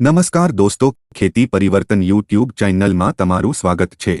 નમસ્કાર દોસ્તો, ખેતી પરિવર્તન યુટ્યુબ ચેનલમાં તમારું સ્વાગત છે.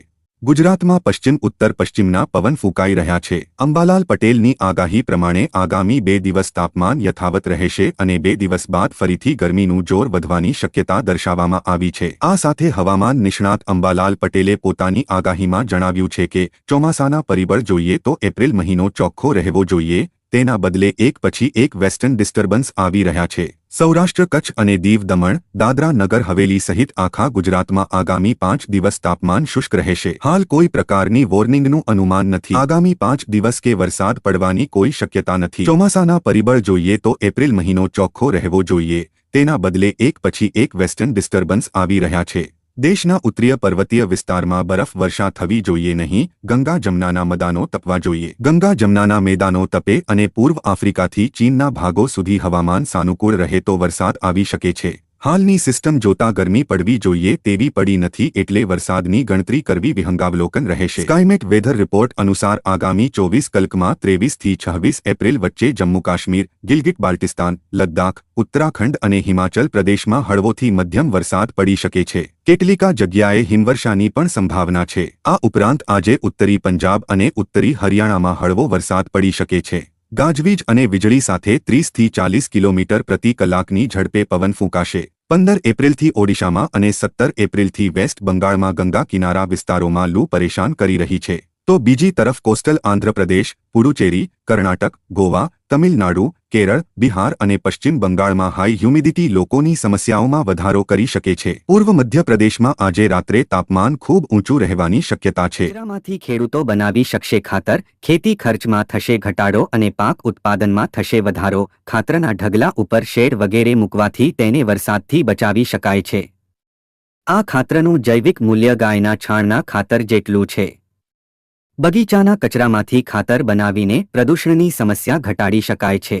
ગુજરાતમાં પશ્ચિમ, ઉત્તર પશ્ચિમના પવન ફૂંકાઈ રહ્યા છે. અંબાલાલ પટેલની આગાહી પ્રમાણે આગામી બે દિવસ તાપમાન યથાવત રહેશે અને બે દિવસ બાદ ફરીથી ગરમીનું જોર વધવાની શક્યતા દર્શાવવામાં આવી છે. આ સાથે હવામાન નિષ્ણાત અંબાલાલ પટેલે પોતાની આગાહીમાં જણાવ્યું છે કે, ચોમાસાના પરિબળ જોઈએ તો એપ્રિલ મહિનો ચોખ્ખો રહેવો જોઈએ. તેના બદલે એક પછી એક વેસ્ટર્ન ડિસ્ટર્બન્સ આવી રહ્યા છે. સૌરાષ્ટ્ર કચ્છ અને દીવ દમણ, દાદરા નગર હવેલી સહિત આખા ગુજરાતમાં આગામી પાંચ દિવસ તાપમાન શુષ્ક રહેશે. હાલ કોઈ પ્રકારની વોર્નિંગનું અનુમાન નથી. આગામી પાંચ દિવસ કે વરસાદ પડવાની કોઈ શક્યતા નથી. ચોમાસાના પરિબળ જોઈએ તો એપ્રિલ મહિનો ચોખ્ખો રહેવો જોઈએ. તેના બદલે એક પછી એક વેસ્ટર્ન ડિસ્ટર્બન્સ આવી રહ્યા છે. દેશના ઉત્તરીય પર્વતીય વિસ્તારમાં બરફ વર્ષા થવી જોઈએ નહીં, ગંગા જમનાના મદાનો તપવા જોઈએ. ગંગા જમનાના મેદાનો તપે અને પૂર્વ આફ્રિકાથી ચીનના ભાગો સુધી હવામાન સાનુકૂળ રહે તો વરસાદ આવી શકે છે. હાલની સિસ્ટમ જોતા ગરમી પડવી જોઈએ તેવી પડી નથી એટલે વરસાદની ગણતરી કરવી વિહંગાવલોકન રહેશે. સ્કાયમેટ વેધર રિપોર્ટ અનુસાર આગામી ચોવીસ કલાકમાં ત્રેવીસથી છવ્વીસ એપ્રિલ વચ્ચે જમ્મુ કાશ્મીર ગિલગિટ, બાલ્ટિસ્તાન, લદ્દાખ, ઉત્તરાખંડ અને હિમાચલ પ્રદેશમાં હળવોથી મધ્યમ વરસાદ પડી શકે છે. કેટલીકા જગ્યાએ હિમવર્ષાની પણ સંભાવના છે. આ ઉપરાંત આજે ઉત્તરી પંજાબ અને ઉત્તરી હરિયાણામાં હળવો વરસાદ પડી શકે છે. ગાજવીજ અને વીજળી સાથે ત્રીસથી ચાલીસ કિલોમીટર પ્રતિ કલાકની ઝડપે પવન ફૂંકાશે. પંદર એપ્રિલથી ઓડિશામાં અને સત્તર એપ્રિલથી વેસ્ટ બંગાળમાં ગંગા કિનારા વિસ્તારોમાં લૂ પરેશાન કરી રહી છે. તો બીજી તરફ કોસ્ટલ આંધ્રપ્રદેશ, પુડુચેરી, કર્ણાટક, ગોવા, તમિલનાડુ કેરળ, બિહાર અને પશ્ચિમ બંગાળમાં હાઈ હ્યુમિડિટી લોકોની સમસ્યાઓમાં વધારો કરી શકે છે. પૂર્વ મધ્યપ્રદેશમાં આજે રાત્રે તાપમાન ખૂબ ઊંચું રહેવાની શક્યતા છે. કચરામાંથી ખેડૂતો બનાવી શકશે ખાતર, ખેતી ખર્ચમાં થશે ઘટાડો અને પાક ઉત્પાદનમાં થશે વધારો, ખાતરના ઢગલા ઉપર શેડ વગેરે મૂકવાથી તેને વરસાદથી બચાવી શકાય છે. આ ખાતરનું જૈવિક મૂલ્ય ગાયના છાણના ખાતર જેટલું છે. બગીચાના કચરામાંથી ખાતર બનાવીને પ્રદૂષણની સમસ્યા ઘટાડી શકાય છે.